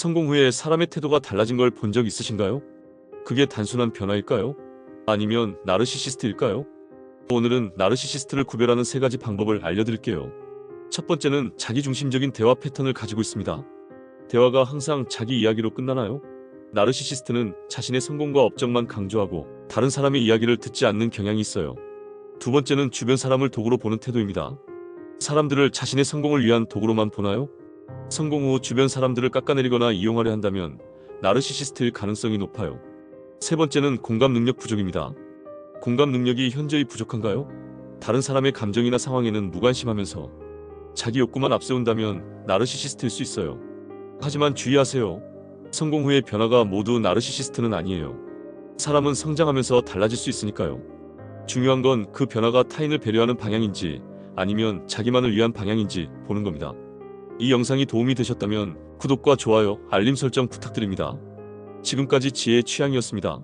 성공 후에 사람의 태도가 달라진 걸 본 적 있으신가요? 그게 단순한 변화일까요? 아니면 나르시시스트일까요? 오늘은 나르시시스트를 구별하는 세 가지 방법을 알려드릴게요. 첫 번째는 자기중심적인 대화 패턴을 가지고 있습니다. 대화가 항상 자기 이야기로 끝나나요? 나르시시스트는 자신의 성공과 업적만 강조하고 다른 사람의 이야기를 듣지 않는 경향이 있어요. 두 번째는 주변 사람을 도구로 보는 태도입니다. 사람들을 자신의 성공을 위한 도구로만 보나요? 성공 후 주변 사람들을 깎아내리거나 이용하려 한다면 나르시시스트일 가능성이 높아요. 세 번째는 공감 능력 부족입니다. 공감 능력이 현저히 부족한가요? 다른 사람의 감정이나 상황에는 무관심하면서 자기 욕구만 앞세운다면 나르시시스트일 수 있어요. 하지만 주의하세요. 성공 후의 변화가 모두 나르시시스트는 아니에요. 사람은 성장하면서 달라질 수 있으니까요. 중요한 건 그 변화가 타인을 배려하는 방향인지 아니면 자기만을 위한 방향인지 보는 겁니다. 이 영상이 도움이 되셨다면 구독과 좋아요, 알림 설정 부탁드립니다. 지금까지 지혜의 취향이었습니다.